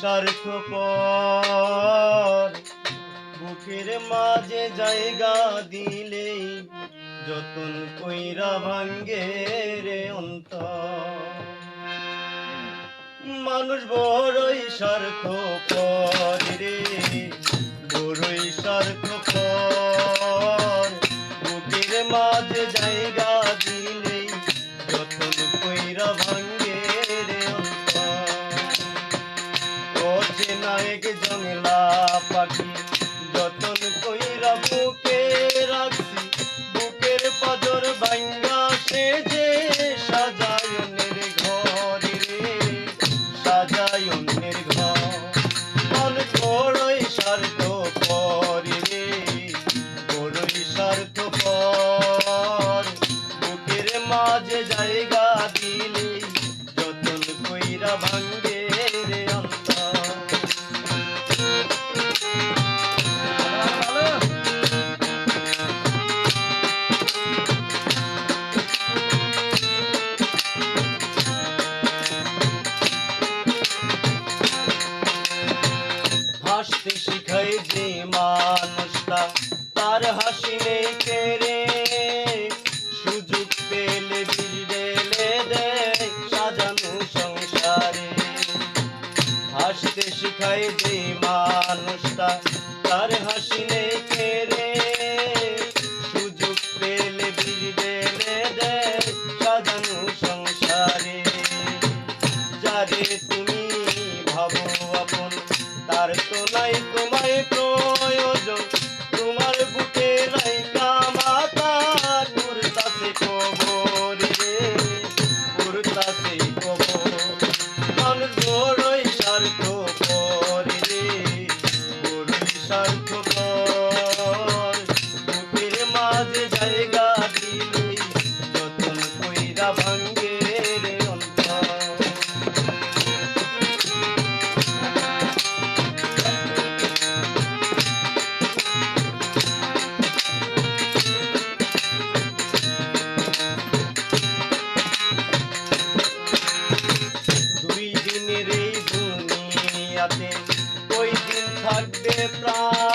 স্বার্থপর বুকের মাঝে জায়গা দিলেই যতন কইরা ভাঙ্গে রে অন্তর। মানুষ বড়ই স্বার্থপর রে, বড়ই স্বার্থপর। পাখি, যতন কইরা বুকে রাখছি, বুকের পাজর ভাঙ্গা সে যে সাজায়নের ঘর সাজায়নের ঘর। মন বড়ই স্বার্থ পর বুকের মাঝে জায়গা দিলে যতন কইরা ভাঙ্গে মানুষটা, তার হাসি নেই কেড়ে সুযোগ পেলে বিড়েলে দেয় সাজানো সংসারে। হাসতে শিখাই যে মানুষটা, তার হাসি নেই কেড়ে সুযোগ পেলে বিড়েলে দেয় সাজানো সংসারে। যারে তুমি ভাবো আপন, তার তো নাই তোমায় প্রয়োজন জয় দুনিয়াতে ওই দিন থাকবে প্রাণ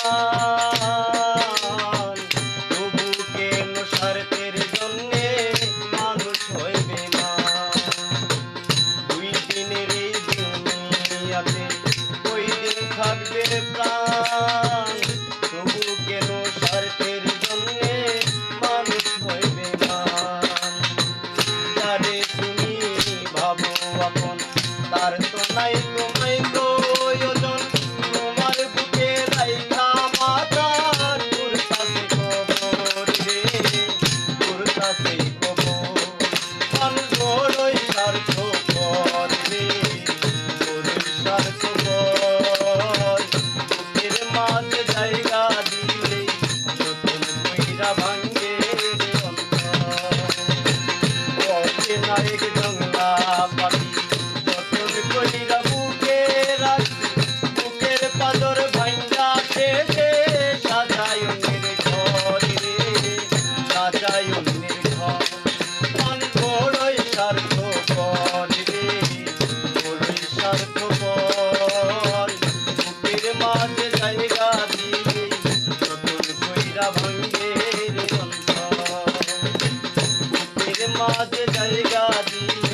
জায়গা দিলে নতুন কইরা মাঝে জায়গা ভাঙ্গে